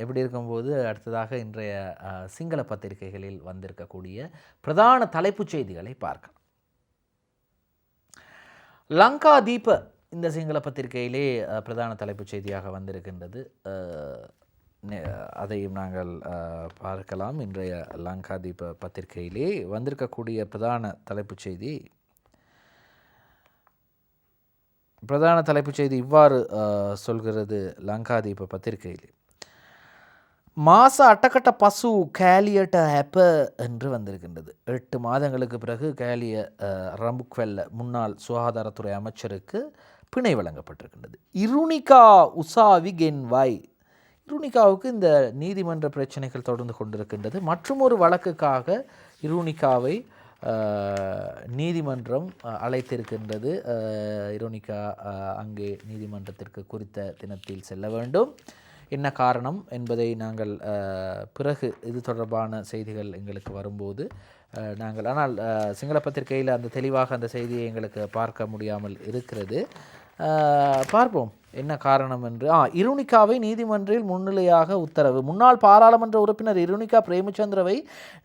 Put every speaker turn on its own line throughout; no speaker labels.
எப்படி இருக்கும்போது அடுத்ததாக இன்றைய சிங்கள பத்திரிகைகளில் வந்திருக்கக்கூடிய பிரதான தலைப்புச் செய்திகளை பார்க்கலாம். லங்கா தீப இந்த சிங்கள பத்திரிகையிலே பிரதான தலைப்புச் செய்தியாக வந்திருக்கின்றது. அதையும் நாங்கள் பார்க்கலாம். இன்றைய லங்கா தீப பத்திரிகையிலே வந்திருக்கக்கூடிய பிரதான தலைப்புச் செய்தி. பிரதான தலைப்புச் செய்தி இவ்வாறு சொல்கிறது லங்காதீப பத்திரிகையிலே. மாச அட்டக்கட்ட பசு கேலியட்ட ஹெப்ப என்று வந்திருக்கின்றது. எட்டு மாதங்களுக்கு பிறகு கேலிய ரம்புக்வெல்ல முன்னாள் சுகாதாரத்துறை அமைச்சருக்கு பிணை வழங்கப்பட்டிருக்கின்றது. இருணிகா உசாவி கென்வாய். இருணிகாவுக்கு இந்த நீதிமன்ற பிரச்சனைகள் தொடர்ந்து கொண்டிருக்கின்றது. மற்றும் ஒரு வழக்குக்காக இருணிகாவை நீதிமன்றம் அழைத்திருக்கின்றது. இருணிகா அங்கே நீதிமன்றத்திற்கு குறித்த தினத்தில் செல்ல வேண்டும். என்ன காரணம் என்பதை நாங்கள் பிறகு இது தொடர்பான செய்திகள் எங்களுக்கு வரும்போது நாங்கள் ஆனால் சிங்கள பத்திரிகையில் அந்த தெளிவாக அந்த செய்தியை எங்களுக்கு பார்க்க முடியாமல் இருக்கிறது. பார்ப்போம். என்ன காரணம் என்று. ஆ இருணிகாவை நீதிமன்றில் முன்னிலையாக உத்தரவு. முன்னாள் பாராளுமன்ற உறுப்பினர் இருணிகா பிரேமச்சந்திரவை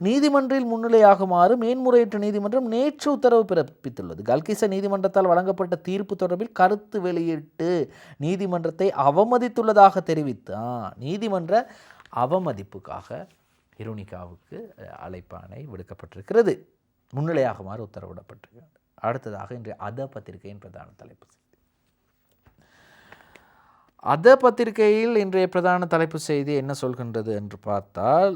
நீதிமன்றில் முன்னிலையாகுமாறு மேன்முறையீட்டு நீதிமன்றம் நேற்று உத்தரவு பிறப்பித்துள்ளது. கல்கிச நீதிமன்றத்தால் வழங்கப்பட்ட தீர்ப்பு தொடர்பில் கருத்து வெளியிட்டு நீதிமன்றத்தை அவமதித்துள்ளதாக தெரிவித்து ஆ நீதிமன்ற அவமதிப்புக்காக இருணிகாவுக்கு அழைப்பானை அழைப்பாணை விடுக்கப்பட்டிருக்கிறது. முன்னிலையாகுமாறு உத்தரவிடப்பட்டிருக்கிறது. அடுத்ததாக இன்றைய அத பத்திரிகையின் பிரதான தலைப்பு அத பத்திரிகையில் இன்றைய பிரதான தலைப்பு செய்தி என்ன சொல்கின்றது என்று பார்த்தால்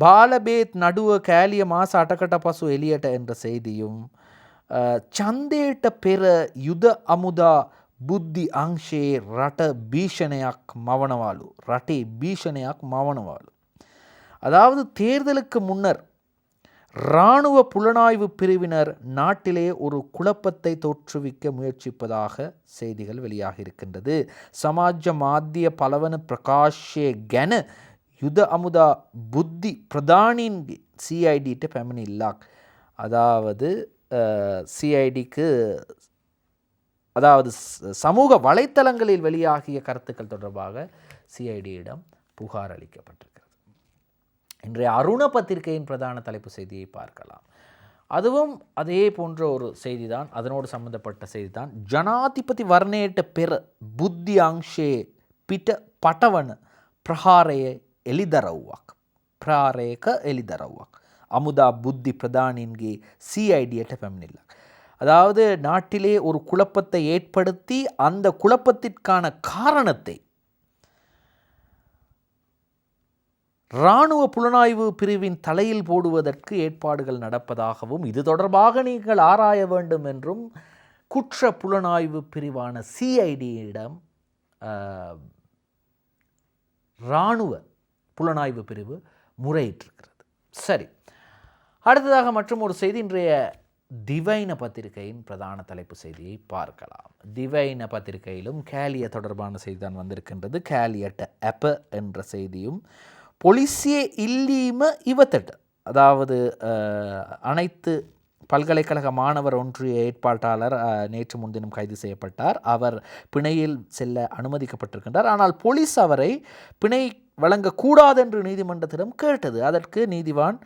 பாலபேத் நடுவ கேலிய மாச அட்டக்கட்ட பசு எலியட்ட என்ற செய்தியும் சந்தேட்ட பெற யுத அமுதா புத்தி அங்ஷே ரட பீஷணையாக் மவனவாலு ரட்டே பீஷணையாக் மவனவாலு அதாவது தேர்தலுக்கு முன்னர் இராணுவ புலனாய்வு பிரிவினர் நாட்டிலே ஒரு குழப்பத்தை தோற்றுவிக்க முயற்சிப்பதாக செய்திகள் வெளியாகியிருக்கின்றது சமாஜ மாத்திய பலவன பிரகாஷே கன யுத அமுதா புத்தி பிரதானின் சிஐடிட்டு பெமினி இல்லாக். அதாவது சிஐடிக்கு அதாவது சமூக வலைத்தளங்களில் வெளியாகிய கருத்துக்கள் தொடர்பாக சிஐடியிடம் புகார் அளிக்கப்பட்டிருக்கு. இன்றைய அருண பத்திரிகையின் பிரதான தலைப்பு செய்தியை பார்க்கலாம். அதுவும் அதே போன்ற ஒரு செய்திதான் அதனோடு சம்பந்தப்பட்ட செய்திதான். ஜனாதிபதி வர்ணேட்ட பெற புத்தி அங்ஷே பிட்ட பட்டவன் பிரஹாரய எலிதரவுவாக் பிரஹாரேக எலிதரவுவாக் அமுதா புத்தி பிரதானின்கே சிஐடியட்ட பெம்னில்லா அதாவது நாட்டிலே ஒரு குழப்பத்தை ஏற்படுத்தி அந்த குழப்பத்திற்கான காரணத்தை இராணுவ புலனாய்வு பிரிவின் தலையில் போடுவதற்கு ஏற்பாடுகள் நடப்பதாகவும் இது தொடர்பாக நீங்கள் ஆராய வேண்டும் என்றும் குற்ற புலனாய்வு பிரிவான சிஐடியிடம் இராணுவ புலனாய்வு பிரிவு முறையிட்டிருக்கிறது. சரி. அடுத்ததாக மற்றும் ஒரு செய்தி. இன்றைய திவைன பத்திரிகையின் பிரதான தலைப்பு செய்தியை பார்க்கலாம். திவைன பத்திரிகையிலும் கேலிய தொடர்பான செய்தி தான் வந்திருக்கின்றது. கேலியட் அப்ப என்ற செய்தியும் பொலிசியே இல்லீம இவத்தட்டு அதாவது அஹ், அனைத்து பல்கலைக்கழக மாணவர் ஒன்றிய ஏற்பாட்டாளர் அஹ், நேற்று முன்தினம் கைது செய்யப்பட்டார் அவர் பிணையில் செல்ல அனுமதிக்கப்பட்டிருக்கின்றார் ஆனால் போலீஸ் அவரை பிணை வழங்கக்கூடாது என்று நீதிமன்றத்திடம் கேட்டது அதற்கு நீதிவான்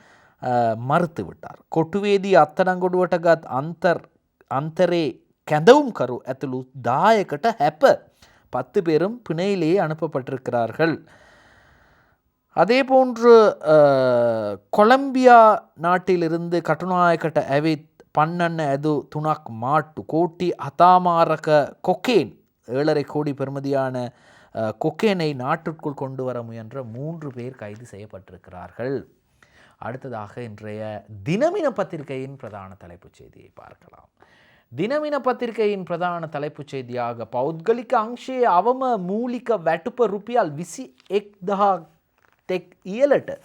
அஹ், மறுத்து விட்டார் கொட்டுவேதி அத்தனங்கொடுவட்டகத் அந்தர் அந்தரே கெதவும் கரு ඇතුළු දායකට හැප பத்து பேரும் பிணையிலேயே அனுப்பப்பட்டிருக்கிறார்கள் அதே போன்று கொலம்பியா நாட்டிலிருந்து கட்டுநாயக்கட்ட ඇවිත් பன்னெண்ண எது துணாக் மாட்டு கோட்டி அதாமாரக கொக்கேன் ஏழரை கோடி பெருமதியான கொக்கேனை நாட்டிற்குள் கொண்டு வர முயன்ற மூன்று பேர் கைது செய்யப்பட்டிருக்கிறார்கள். அடுத்ததாக இன்றைய தினமின பத்திரிகையின் பிரதான தலைப்புச் செய்தியை பார்க்கலாம். தினமின பத்திரிகையின் பிரதான தலைப்புச் செய்தியாக ಪೌದ್ಗಲಿಕ ಅಂಶೆ அவம ಮೂಲಿಕ ವ್ಯಾಟುಪ ರುಪಿಯಾಲ್ விசி ಎಕ್ ದಹ தெக் இயலட்டு.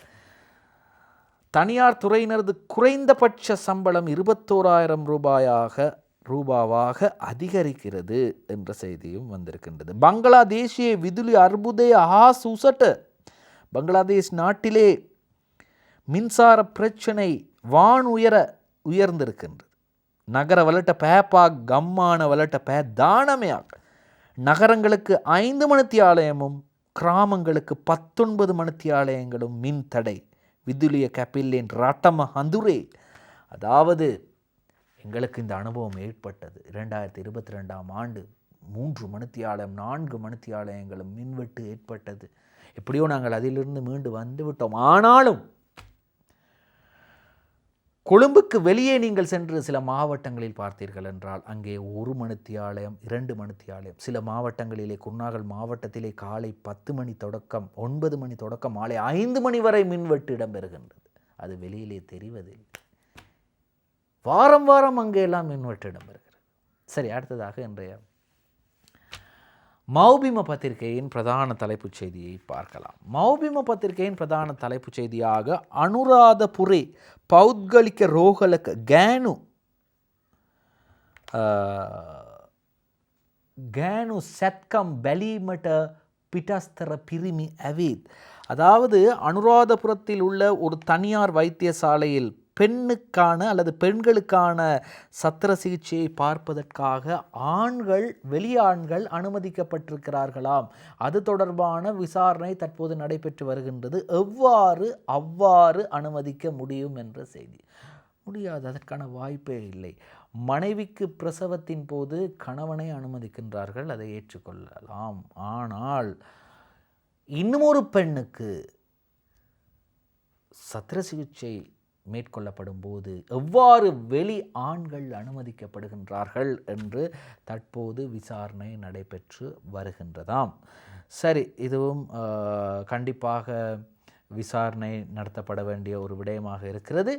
தனியார் துறையினரது குறைந்தபட்ச சம்பளம் இருபத்தோராயிரம் ரூபாயாக ரூபாவாக அதிகரிக்கிறது என்ற செய்தியும் வந்திருக்கின்றது. பங்களாதேஷிய விதுலி அர்புதே ஆ சுசட்டு பங்களாதேஷ் நாட்டிலே மின்சார பிரச்சனை வான் உயர உயர்ந்திருக்கின்றது. நகர வலட்ட பேப்பா கம்மான வலட்ட பே தானமையாக நகரங்களுக்கு ஐந்து மணித்தியாலயமும் கிராமங்களுக்கு பத்தொன்பது மணித்தியாலயங்களும் மின் தடை விதுலிய கபில்லேன் ராட்டம ஹந்துரே. அதாவது எங்களுக்கு இந்த அனுபவம் ஏற்பட்டது. இரண்டாயிரத்தி இருபத்தி ரெண்டாம் ஆண்டு மூன்று மணித்தியாலயம் நான்கு மணித்தியாலயங்களும் மின்வெட்டு ஏற்பட்டது. எப்படியோ நாங்கள் அதிலிருந்து மீண்டு வந்து விட்டோம் ஆனாலும் கொழும்புக்கு வெளியே நீங்கள் சென்று சில மாவட்டங்களில் பார்த்தீர்கள் என்றால் அங்கே ஒரு மணித்தியாலயம் இரண்டு மணித்தியாலயம். சில மாவட்டங்களிலே குருநாகல் மாவட்டத்திலே காலை பத்து மணி தொடக்கம் ஒன்பது மணி தொடக்கம் மாலை ஐந்து மணி வரை மின்வெட்டு இடம்பெறுகின்றது. அது வெளியிலே தெரிவதில்லை. வாரம் வாரம் அங்கே எல்லாம் மின்வெட்டு இடம்பெறுகிறது. சரி அடுத்ததாக இன்றைய மௌபிம பத்திரிகையின் பிரதான தலைப்புச் செய்தியை பார்க்கலாம். மௌபிம பத்திரிகையின் பிரதான தலைப்புச் செய்தியாக அனுராதபுரி பௌத்கலிக்க ரோகலக்க கேனு கேனு சத்கம் பலீமட்ட பிட்டாஸ்தர பிரிமி அவீத். அதாவது அனுராதபுரத்தில் உள்ள ஒரு தனியார் வைத்தியசாலையில் பெண்ணுக்கான அல்லது பெண்களுக்கான சத்திர சிகிச்சையை பார்ப்பதற்காக ஆண்கள் வெளியாண்கள் அனுமதிக்கப்பட்டிருக்கிறார்களாம். அது தொடர்பான விசாரணை தற்போது நடைபெற்று வருகின்றது. எவ்வாறு அவ்வாறு அனுமதிக்க முடியும் என்ற செய்தி. முடியாது அதற்கான வாய்ப்பே இல்லை. மனைவிக்கு பிரசவத்தின் போது கணவனை அனுமதிக்கின்றார்கள் அதை ஏற்றுக்கொள்ளலாம். ஆனால் இன்னுமொரு பெண்ணுக்கு சத்திர சிகிச்சை மேற்கொள்ளப்படும் போது எவ்வாறு வெளி ஆண்கள் அனுமதிக்கப்படுகின்றார்கள் என்று தற்போது விசாரணை நடைபெற்று வருகின்றதாம். சரி இதுவும் கண்டிப்பாக விசாரணை நடத்தப்பட வேண்டிய ஒரு விடயமாக இருக்கிறது.